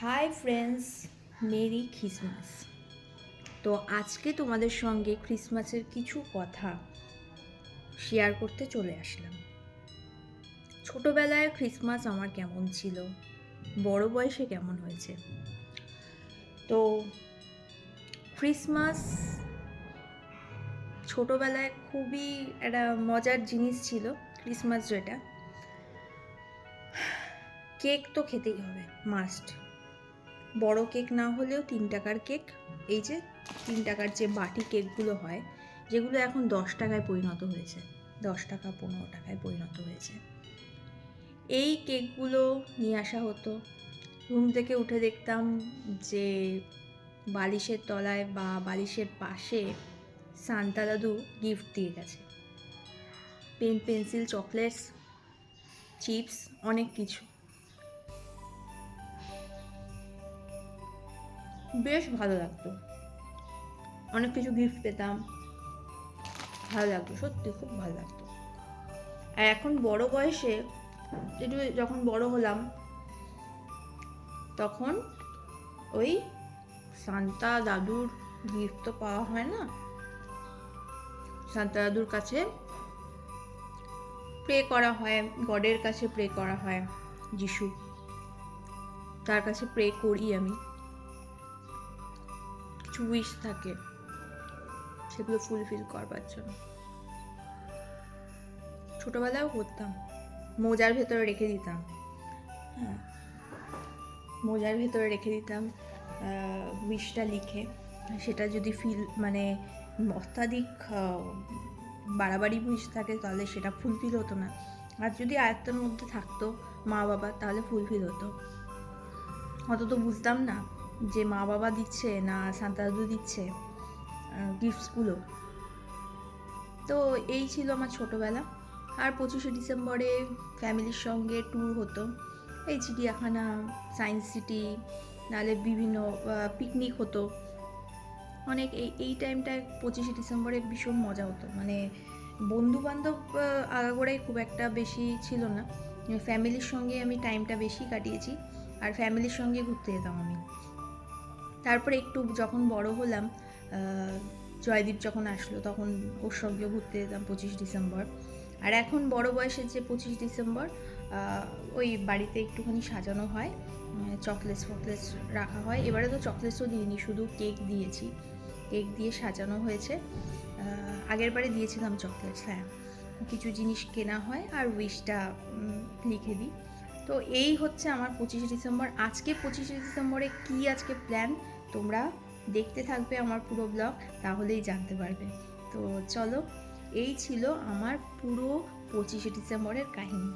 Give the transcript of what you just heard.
Hi friends Mary Christmas তো আজকে তোমাদের সঙ্গে ক্রিসমাসের কিছু কথা শেয়ার করতে চলে আসলাম। ছোটোবেলায় ক্রিসমাস আমার কেমন ছিল? বড় বয়সে কেমন হয়েছে? তো ক্রিসমাস ছোটোবেলায় খুবই একটা মজার জিনিস ছিল ক্রিসমাস যেটা। কেক তো খেতেই হবে মাস্ট বড় কেক না হলেও তিন টাকার কেক। এই যে তিন টাকার যে বাটি কেকগুলো হয়, যেগুলো এখন দশ টাকায় পরিণত হয়েছে, দশ টাকা, পনেরো টাকায় পরিণত হয়েছে। এই কেকগুলো নিয়ে আসা হতো। ঘুম থেকে উঠে দেখতাম যে বালিশের তলায় বা বালিশের পাশে সান্তা দাদু গিফট দিয়ে গেছে। পেন, পেন্সিল, চকলেটস, চিপস, অনেক কিছু। বেশ ভালো লাগতো। অনেক কিছু গিফট পেতাম। ভালো লাগতো, সত্যি খুব ভালো লাগতো। আর এখন বড় বয়সে একটু যখন বড় হলাম, তখন ওই সান্তা দাদুর গিফট তো পাওয়া হয় না? সান্তা দাদুর কাছে প্রে করা হয়, গডের কাছে প্রে করা হয়, যিশু। তার কাছে প্রে করি আমি। কিছু উইশ থাকে, সেগুলো ফুলফিল করবার জন্য। ছোটবেলাও করতাম, মোজার ভেতরে রেখে দিতাম। হ্যাঁ মোজার ভেতরে রেখে দিতাম উইশটা লিখে। সেটা যদি ফিল মানে অত্যাধিক বাড়াবাড়ি উইশ থাকে, তাহলে সেটা ফুলফিল হতো না। আর যদি আয়ত্তের মধ্যে থাকতো মা বাবা তাহলে ফুলফিল হতো। অত তো বুঝতাম না যে মা বাবা দিচ্ছে না সান্তাদু দিচ্ছে গিফটসগুলো তো এই ছিল আমার ছোটোবেলা। আর পঁচিশে ডিসেম্বরে ফ্যামিলির সঙ্গে ট্যুর হতো। এই চিড়িয়াখানা সায়েন্স সিটি নাহলে বিভিন্ন পিকনিক হতো। অনেক এই এই টাইমটায় পঁচিশে ডিসেম্বরে ভীষণ মজা হতো। মানে বন্ধু বান্ধব আগাগোড়াই খুব একটা বেশি ছিল না। ফ্যামিলির সঙ্গে আমি টাইমটা বেশি কাটিয়েছি। আর ফ্যামিলির সঙ্গে ঘুরতে যেতাম আমি। তারপরে একটু যখন বড় হলাম জয়দীপ যখন আসলো, তখন ওর সঙ্গে ঘুরতে যেতাম পঁচিশ ডিসেম্বর। আর এখন বড় বয়সের যে পঁচিশ ডিসেম্বর ওই বাড়িতে একটুখানি সাজানো হয় চকলেটস ফকলেটস রাখা হয়। এবারে তো চকলেটসও দিইনি, শুধু কেক দিয়েছি। কেক দিয়ে সাজানো হয়েছে। আগের বারে দিয়েছিলাম চকলেটস হ্যাঁ। কিছু জিনিস কেনা হয় আর উইশটা লিখে দিই। তো এই হচ্ছে আমার পঁচিশে ডিসেম্বর। আজকে পঁচিশে ডিসেম্বরে কি আজকে প্ল্যান তোমরা দেখতে থাকবে আমার পুরো ব্লগ তাহলেই জানতে পারবে। তো চলো, এই ছিল আমার পুরো পঁচিশে ডিসেম্বরের কাহিনী।